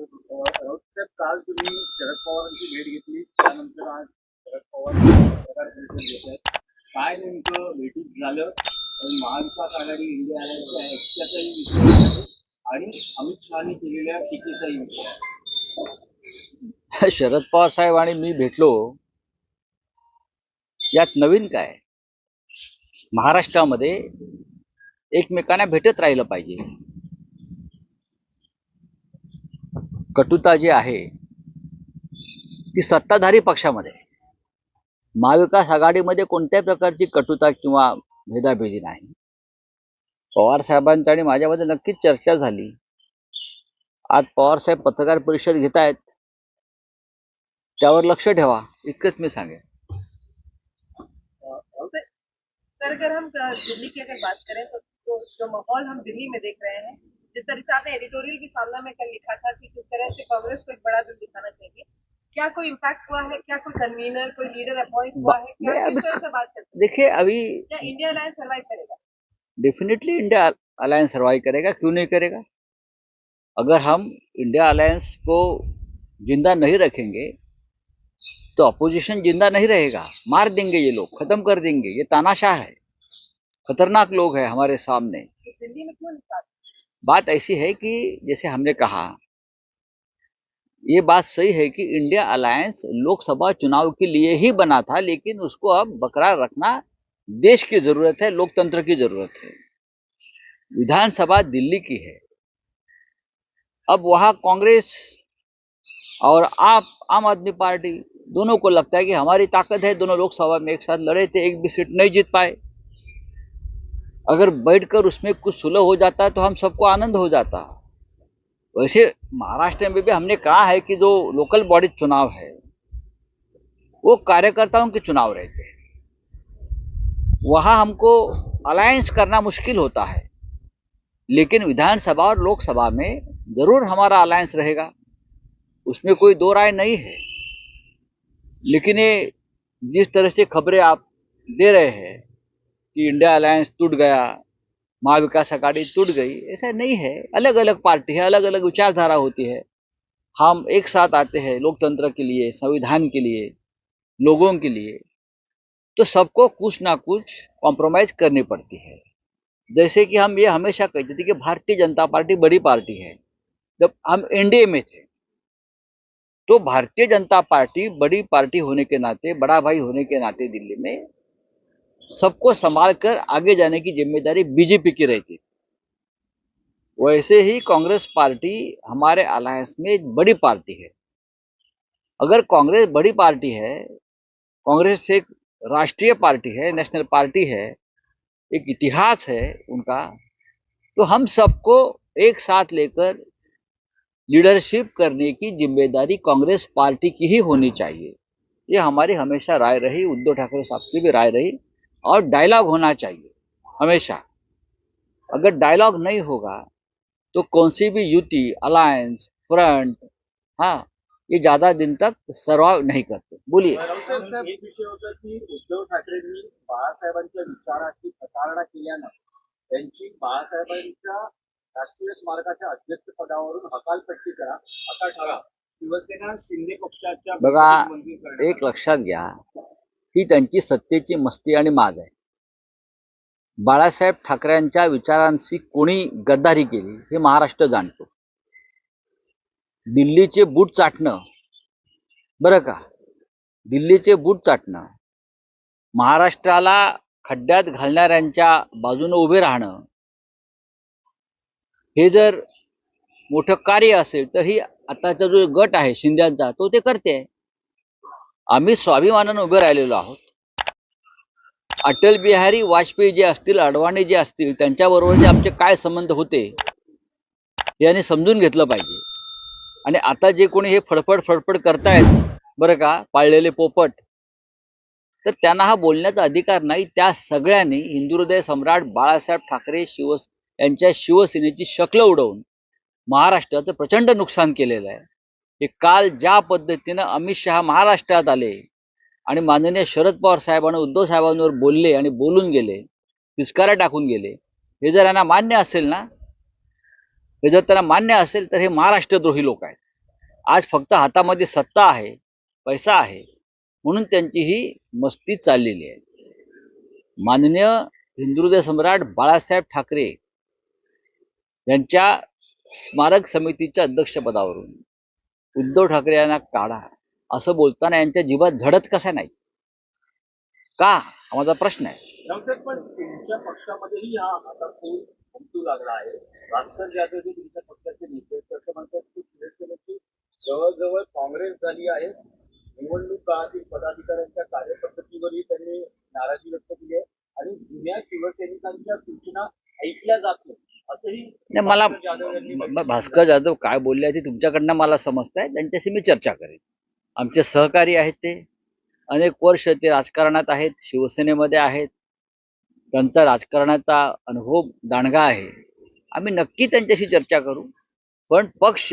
राऊत काल तुम्ही शरद पवारांची भेट घेतली त्यानंतर आज शरद पवार पत्रकार काय नेमकं भेटीत झालं? महाविकास आघाडी इंडिया आघाडीच्या ऐक्याचाही विषय आहे. आणि अमित शहानी केलेल्या टीकेचाही विषय आहे. शरद पवार साहेब आणि मी भेटलो. यात नवीन काय? महाराष्ट्रामध्ये एकमेकांना भेटत राहिलं पाहिजे. कटुता जी आहे ती सत्ताधारी पक्षामध्ये महाविकास आघाडीमध्ये कोणत्याही प्रकारची कटुता किंवा भेदाभेदी नाही. पवार साहेबांच्या आणि माझ्यामध्ये नक्कीच चर्चा झाली. आज पवार साहेब पत्रकार परिषद घेत आहेत. त्यावर लक्ष ठेवा इतकंच मी सांगेन. अगर हम दिल्ली की अगर बात करें तो जो माहौल हम दिल्ली में देख रहे हैं जिस तरह से आपने एडिटोरियल भी सामना में कल लिखा था कि किस तरह से कांग्रेस को एक बड़ा दिल दिखाना चाहिए क्या कोई इम्पैक्ट हुआ है? क्या कोई कन्वीनर कोई लीडर अपॉइंट हुआ है? क्या किस तरह से बात करते देखिए अभी क्या इंडिया अलायंस सर्वाइव करेगा? डेफिनेटली इंडिया अलायंस सर्वाइव करेगा क्यों नहीं करेगा? अगर हम इंडिया अलायंस को ज़िंदा नहीं रखेंगे तो अपोजिशन ज़िंदा नहीं रहेगा। मार देंगे ये लोग खत्म कर देंगे। ये तानाशाह है खतरनाक लोग है हमारे सामने। तो दिल्ली में क्यों बात ऐसी है कि जैसे हमने कहा, ये बात सही है कि इंडिया अलायंस लोकसभा चुनाव के लिए ही बना था, लेकिन उसको अब बरकरार रखना देश की ज़रूरत है, लोकतंत्र की ज़रूरत है। विधानसभा दिल्ली की है। अब वहाँ कांग्रेस और आप, आम आदमी पार्टी, दोनों को लगता है कि हमारी ताकत है, दोनों लोकसभा में एक साथ लड़े थे, एक भी सीट नहीं जीत पाए। अगर बैठकर उसमें कुछ सुलह हो जाता है तो हम सबको आनंद हो जाता है। वैसे महाराष्ट्र में भी हमने कहा है कि जो लोकल बॉडी चुनाव है, वो कार्यकर्ताओं के चुनाव रहते हैं। वहाँ हमको अलायंस करना मुश्किल होता है, लेकिन विधानसभा और लोकसभा में ज़रूर हमारा अलायंस रहेगा। उसमें कोई दो राय नहीं है। लेकिन ये जिस तरह से खबरें आप दे रहे हैं कि इंडिया अलायंस टूट गया, महाविकास अघाड़ी टूट गई, ऐसा नहीं है। अलग अलग पार्टी है अलग अलग विचारधारा होती है। हम एक साथ आते हैं लोकतंत्र के लिए, संविधान के लिए, लोगों के लिए। तो सबको कुछ ना कुछ कॉम्प्रोमाइज करनी पड़ती है। जैसे कि हम ये हमेशा कहते थे कि भारतीय जनता पार्टी बड़ी पार्टी है। जब हम एनडीए में थे तो भारतीय जनता पार्टी बड़ी पार्टी होने के नाते, बड़ा भाई होने के नाते दिल्ली में सबको संभाल कर आगे जाने की ज़िम्मेदारी बीजेपी की रहती वैसे ही कांग्रेस पार्टी हमारे अलायंस में एक बड़ी पार्टी है। अगर कांग्रेस बड़ी पार्टी है, कांग्रेस एक राष्ट्रीय पार्टी है, नेशनल पार्टी है, एक इतिहास है उनका तो हम सबको एक साथ लेकर लीडरशिप करने की ज़िम्मेदारी कांग्रेस पार्टी की ही होनी चाहिए। ये हमारी हमेशा राय रही, उद्धव ठाकरे साहब की भी राय रही। और डायलॉग होना चाहिए हमेशा। अगर डायलॉग नहीं होगा तो कौन सी भी युति अलायंस फ्रंट हाँ ये ज़्यादा दिन तक सर्वाइव नहीं करते। बोलिए। उद्धव ठाकरेंनी बाळासाहेबांच्या विचाराची प्रतारणा केल्यानं त्यांची बाळासाहेबांच्या राष्ट्रीय स्मारकाच्या अध्यक्षपदावरून हकालपट्टी करा असा ठराव शिवसेना शिंदे पक्षाच्या बघा एक लक्षात घ्या ही त्यांची सत्तेची मस्ती आणि माज आहे. बाळासाहेब ठाकरेंच्या विचारांशी कोणी गद्दारी केली हे महाराष्ट्र जाणतो. दिल्लीचे बूट चाटणं बरं का? दिल्लीचे बूट चाटणं महाराष्ट्राला खड्ड्यात घालणाऱ्यांच्या बाजूने उभे राहणं हे जर मोठं कार्य असेल तर ही आताचा जो गट आहे शिंद्यांचा तो ते करते. आहे आम्ही स्वाभिमानानं उभे राहिलेलो आहोत. अटल बिहारी वाजपेयी जे असतील अडवाणी जे असतील त्यांच्याबरोबर जे आमचे काय संबंध होते याने समजून घेतलं पाहिजे. आणि आता जे कोणी हे फडफड फडफड करतायत बरं का पाळलेले पोपट तर त्यांना हा बोलण्याचा अधिकार नाही. त्या सगळ्यांनी हिंदुहृदय सम्राट बाळासाहेब ठाकरे शिव यांच्या शिवसेनेची शक्ल उडवून महाराष्ट्राचं प्रचंड नुकसान केलेलं आहे. हे काल ज्या पद्धतीनं अमित शहा महाराष्ट्रात आले आणि माननीय शरद पवार साहेबांना उद्धव साहेबांवर बोलले आणि बोलून गेले तिस्कारा टाकून गेले हे जर यांना मान्य असेल ना हे जर त्यांना मान्य असेल तर हे महाराष्ट्रद्रोही लोक आहेत. आज फक्त हातामध्ये सत्ता आहे पैसा आहे म्हणून त्यांची ही मस्ती चाललेली आहे. माननीय हिंदुहृदय सम्राट बाळासाहेब ठाकरे यांच्या स्मारक समितीच्या अध्यक्षपदावरून उद्धव ठाकरे यांना काढा. असं बोलताना यांच्या जीवात झडत कसा नाही का? हा माझा प्रश्न आहे. पण तुमच्या पक्षामध्येही हा आता खूप उमटू लागला आहे. भास्कर जाधव जे तुमच्या पक्षाचे नेते आहेत, तसं म्हणतात की शिवसेनेची जवळजवळ काँग्रेस झाली आहे. निवडणूक काळातील पदाधिकाऱ्यांच्या कार्यपद्धतीवरही त्यांनी नाराजी व्यक्त केली आहे. आणि जुन्या शिवसैनिकांच्या सूचना ऐकल्या जात नाही नाही मला भास्कर जाधव काय बोलले ते तुमच्याकडनं मला समजत आहे त्यांच्याशी मी चर्चा करेन. आमचे सहकारी आहेत ते अनेक वर्ष ते राजकारणात आहेत शिवसेनेमध्ये आहेत. त्यांचा राजकारणाचा अनुभव दांडगा आहे. आम्ही नक्की त्यांच्याशी चर्चा करू. पण पक्ष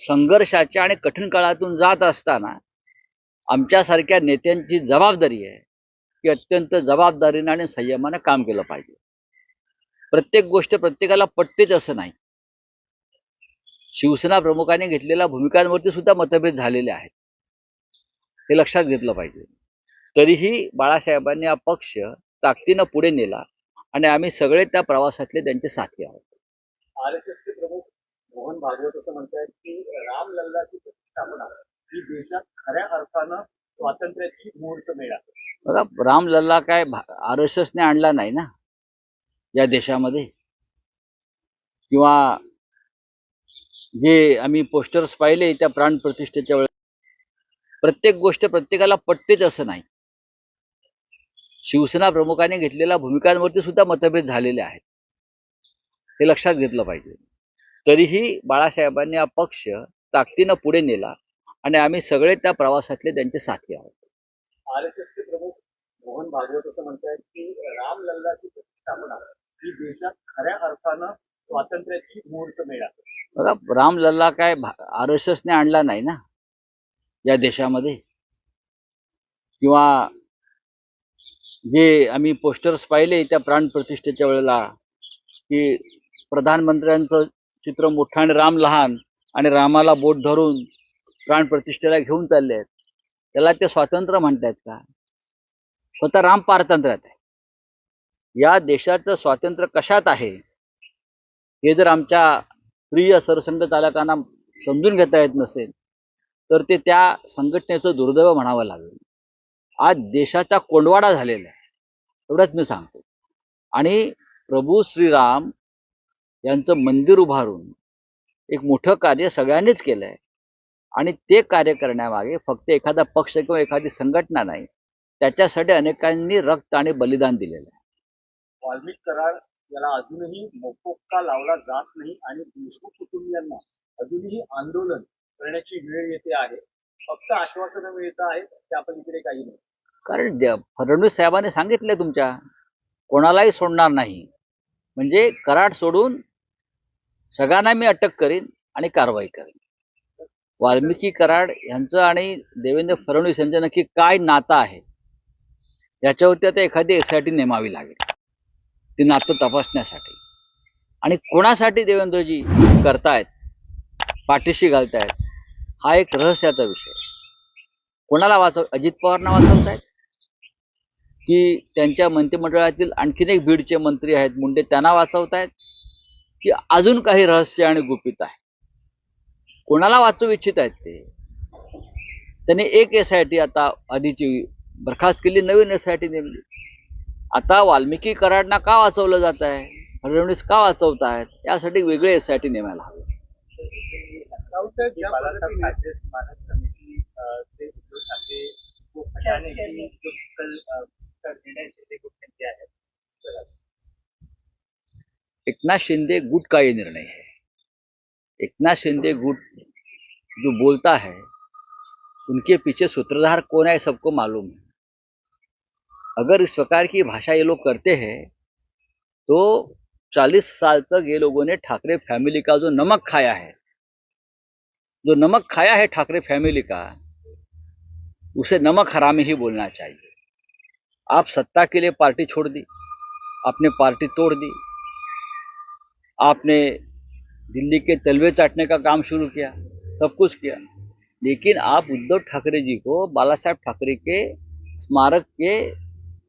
संघर्षाच्या आणि कठीण काळातून जात असताना आमच्यासारख्या नेत्यांची जबाबदारी आहे की अत्यंत जबाबदारीनं आणि संयमानं काम केलं पाहिजे. प्रत्येक गोष्ट प्रत्येकाला पटतेच असं नाही. शिवसेना प्रमुखांनी घेतलेल्या भूमिकांवरती सुद्धा मतभेद झालेले आहेत. हे लक्षात घेतलं पाहिजे. तरीही बाळासाहेबांनी हा पक्ष ताकदीनं पुढे नेला आणि आम्ही सगळे त्या प्रवासातले त्यांचे साथी आहोत. आर एस एसचे प्रमुख मोहन भागवत असं म्हणतात की रामलल्लाची प्रतिष्ठापना ही देशात खऱ्या अर्थानं स्वातंत्र्याची मुहूर्त मेळ आहे बघा रामलल्ला काय आर एस एसने आणला नाही ना? या देशामध्ये. किंवा जे आम्ही पोस्टर्स पाहिले त्या प्राण प्रतिष्ठेच्या वेळेस प्रत्येक गोष्ट प्रत्येकाला पटतेच असं नाही. शिवसेना प्रमुखाने घेतलेल्या भूमिकांवरती सुद्धा मतभेद झालेले आहेत. हे लक्षात घेतलं पाहिजे. तरीही बाळासाहेबांनी हा पक्ष ताकदीनं पुढे नेला आणि आम्ही सगळे त्या प्रवासातले त्यांचे साथी आहोत. आर एस एसचे प्रमुख मोहन भागवत असं म्हणतात की रामलल्लाची प्रतिष्ठापना ही देशात खऱ्या अर्थानं स्वातंत्र्याची मुहूर्त काय आर एस एसने आणला नाही ना? या देशामध्ये? किंवा जे आम्ही पोस्टर्स पाहिले त्या प्राण प्रतिष्ठेच्या वेळेला की प्रधानमंत्र्यांचं चित्र मोठं आणि राम लहान आणि रामाला बोट धरून प्राण प्रतिष्ठेला घेऊन चालले आहेत. त्याला ते स्वातंत्र्य म्हणतायत का? स्वतः राम पारतंत्र्यात आहे. या देशाचं स्वातंत्र्य कशात आहे? हे जर आमच्या प्रिय सरसंघ चालकांना समजून घेता येत नसेल तर ते त्या संघटनेचं दुर्दैव म्हणावं लागेल. आज देशाचा कोंडवाडा झालेला आहे. एवढंच मी सांगतो. आणि प्रभू श्रीराम यांचं मंदिर उभारून एक मोठं कार्य सगळ्यांनीच केलं आहे आणि ते कार्य करण्यामागे फक्त एखादा पक्ष किंवा एखादी संघटना नाही त्याच्यासाठी अनेकांनी रक्त आणि बलिदान दिलेलं आहे. वाल्मिक करार याला अजूनही मोकोक्का लावला जात नाही आणि देशमुख कुटुंबियांना अजूनही आंदोलन करण्याची वेळ येते आहे. फक्त आश्वासनं मिळत आहेत त्या पलीकडे काही नाही. कारण फडणवीस साहेबांनी सांगितलं तुमच्या कोणालाही सोडणार नाही. म्हणजे कराड सोडून सगळ्यांना मी अटक करीन आणि कारवाई करेन. वाल्मिकी कराड यांचं आणि देवेंद्र फडणवीस यांचं नक्की काय नातं आहे? याच्यावरती आता एखादी एस आय टी नेमावी लागेल. ती नातं तपासण्यासाठी. आणि कोणासाठी देवेंद्रजी करतायत पाठीशी घालतायत हा एक रहस्याचा विषय कोणाला वाचव अजित पवारना वाचवतायत? की त्यांच्या मंत्रिमंडळातील आणखीन एक बीडचे मंत्री आहेत मुंडे त्यांना वाचवतायत? की अजून काही रहस्य आणि गुपित आहे? कोणाला वाचू इच्छित आहेत ते? त्यांनी एक एस आय टी आता आधीची बरखास्त केली नवीन एस आय टी नेमली. आता वाल्मिकी कराडना का वाचवलं जात आहे फडणवीस का वाचवत आहेत यासाठी वेगळे एस आय टी नेमायला हवे. एकनाथ शिंदे गुट का ये निर्णय है एकनाथ शिंदे गुट जो बोलता है उनके पीछे सूत्रधार कौन है सबको मालूम है. अगर इस प्रकार की भाषा ये लोग करते हैं तो चालीस साल तक ये लोगों ने ठाकरे फैमिली का जो नमक खाया है, जो नमक खाया है ठाकरे फैमिली का, उसे नमक हरामी ही बोलना चाहिए। आप सत्ता के लिए पार्टी छोड़ दी, आपने पार्टी तोड़ दी, आपने दिल्ली के तलवे चाटने का काम शुरू किया, सब कुछ किया। लेकिन आप उद्धव ठाकरे जी को बाला साहेब ठाकरे के स्मारक के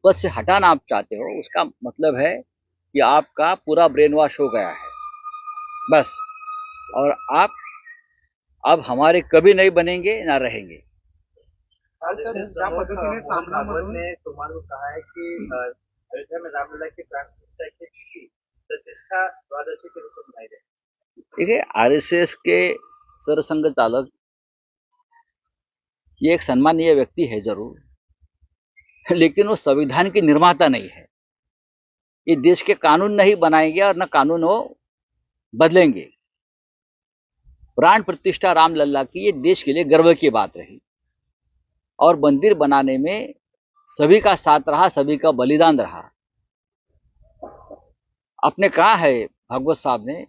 पद से हटाना आप चाहते हो उसका मतलब है कि आपका पूरा ब्रेन वॉश हो गया है। बस। और आप अब हमारे कभी नहीं बनेंगे ना रहेंगे। ने को कहा है कि अयोध्या में रामलला की प्राण प्रतिष्ठा की प्रतिष्ठा द्वादशी के रूप में मनाई जाएगी देखिए आरएसएस के सरसंघ चालक ये एक सम्मानीय व्यक्ति है ज़रूर। लेकिन वो संविधान की निर्माता नहीं है। ये देश के कानून नहीं बनाएँगे और न कानून वो बदलेंगे। प्राण प्रतिष्ठा रामलल्ला की ये देश के लिए गर्व की बात रही। और मंदिर बनाने में सभी का साथ रहा, सभी का बलिदान रहा। आपने कहा है, भागवत साहब ने,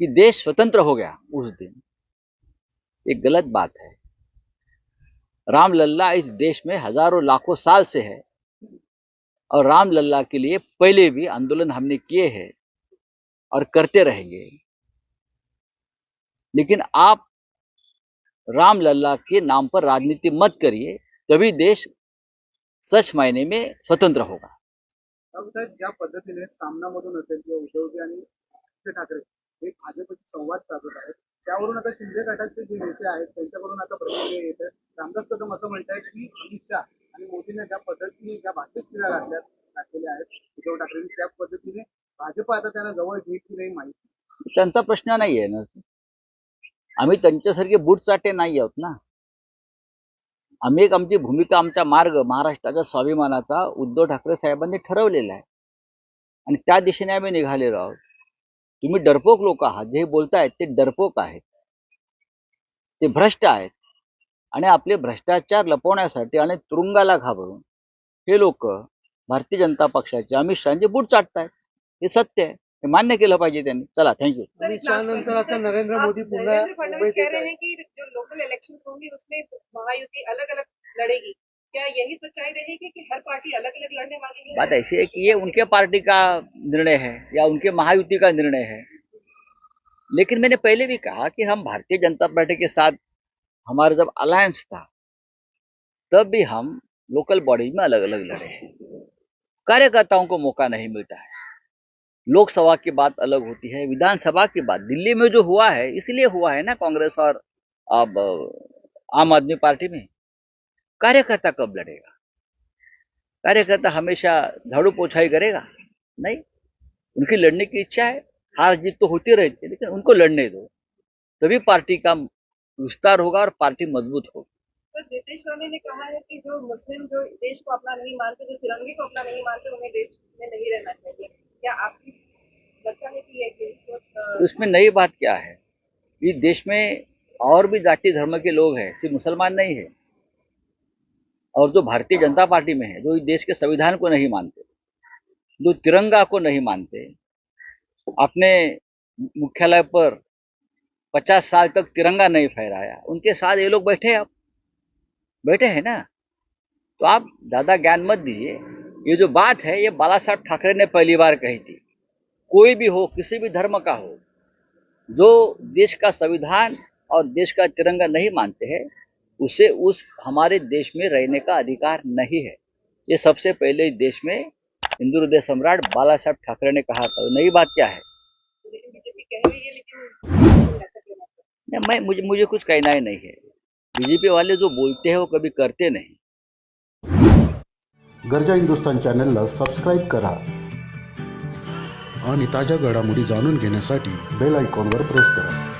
कि देश स्वतंत्र हो गया उस दिन। ये गलत बात है। रामलल्ला इस देश में हज़ारों लाखों साल से है। और रामलल्ला के लिए पहले भी आंदोलन हमने किए हैं और करते रहेंगे। लेकिन आप रामलल्ला के नाम पर राजनीति मत करिए, तभी देश सच मायने में स्वतंत्र होगा। ज्या पद्धतीने सामनामधून असेल किंवा ठाकरे संवाद साधत त्यावरून आता शिंदे गटाचे जे नेते आहेत त्यांच्याकडून आता प्रतिक्रिया येत आहे रामदास कदम असं म्हणतायत की अमित शहा आणि मोदींना ज्या पद्धतीने ज्या भाषेत क्रिया घातल्या घातलेल्या आहेत उद्धव ठाकरेंनी त्या पद्धतीने भाजप आता त्यांना जवळ घेत की नाही माहिती त्यांचा प्रश्न नाही आहे ना. आम्ही त्यांच्यासारखे बुट चाटे नाही आहोत ना. आम्ही एक आमची भूमिका आमचा मार्ग महाराष्ट्राच्या स्वाभिमानाचा उद्धव ठाकरे साहेबांनी ठरवलेला आहे. आणि त्या दिशेने आम्ही निघालेलो आहोत. तुम्ही डरपोक लोक आहात. जे बोलतायत ते डरपोक आहेत. ते भ्रष्ट आहेत. आणि आपले भ्रष्टाचार लपवण्यासाठी आणि तुरुंगाला घाबरून हे लोक भारतीय जनता पक्षाचे अमित शहाचे बूट चाटतायत. हे सत्य आहे. हे मान्य केलं पाहिजे त्यांनी. चला थँक्यू अमित शहानंतर आता. नरेंद्र मोदी पुन्हा मुंबईत येत आहेत. जो लोकल इलेक्शन होंगे उसमें महायुति अलग अलग लड़ेगी। क्या यही सच्चाई रहेगी कि हर पार्टी अलग अलग लड़ने वाली है? बात ऐसी है कि ये उनके पार्टी का निर्णय है या उनके महायुति का निर्णय है। लेकिन मैंने पहले भी कहा कि हम भारतीय जनता पार्टी के साथ, हमारा जब अलायंस था, तब भी हम लोकल बॉडीज में अलग अलग लड़े हैं। कार्यकर्ताओं को मौका नहीं मिलता है। लोकसभा की बात अलग होती है, विधानसभा की बात। दिल्ली में जो हुआ है, इसलिए हुआ है ना कांग्रेस और अब, आम आदमी पार्टी में। कार्यकर्ता कब लड़ेगा? कार्यकर्ता हमेशा झाड़ू पोछाई करेगा? नहीं। उनकी लड़ने की इच्छा है। हार जीत तो होती रहती है लेकिन उनको लड़ने दो। तभी पार्टी का विस्तार होगा और पार्टी मज़बूत होगी। तो नितीश राणे ने कहा है कि जो मुस्लिम जो देश को अपना नहीं मानते जो तिरंगे को अपना नहीं मानते उन्हें देश में नहीं रहना चाहिए। क्या आपकी लगता है कि ये तो इसमें नई बात क्या है? इस देश में और भी जाति धर्म के लोग हैं सिर्फ़ मुसलमान नहीं है। और जो भारतीय जनता पार्टी में है, जो इस देश के संविधान को नहीं मानते, जो तिरंगा को नहीं मानते, अपने मुख्यालय पर पचास साल तक तिरंगा नहीं फहराया, उनके साथ ये लोग बैठे अब बैठे हैं ना? तो आप ज़्यादा ज्ञान मत दीजिए। ये जो बात है, ये बाला साहब ठाकरे ने पहली बार कही थी। कोई भी हो, किसी भी धर्म का हो, जो देश का संविधान और देश का तिरंगा नहीं मानते हैं उसे उस हमारे देश में रहने का अधिकार नहीं है। ये सबसे पहले देश में हिंदू हृदय सम्राट बाला साहब ठाकरे ने कहा था। नई बात क्या है? नहीं? मैं, मुझे मुझे कुछ कहना ही नहीं है। बीजेपी वाले जो बोलते हैं वो कभी करते नहीं। गरजा हिंदुस्तान चॅनलला सबस्क्राईब करा आणि ताज्या घडामोडी जाणून घेण्यासाठी बेल आयकॉनवर प्रेस करा।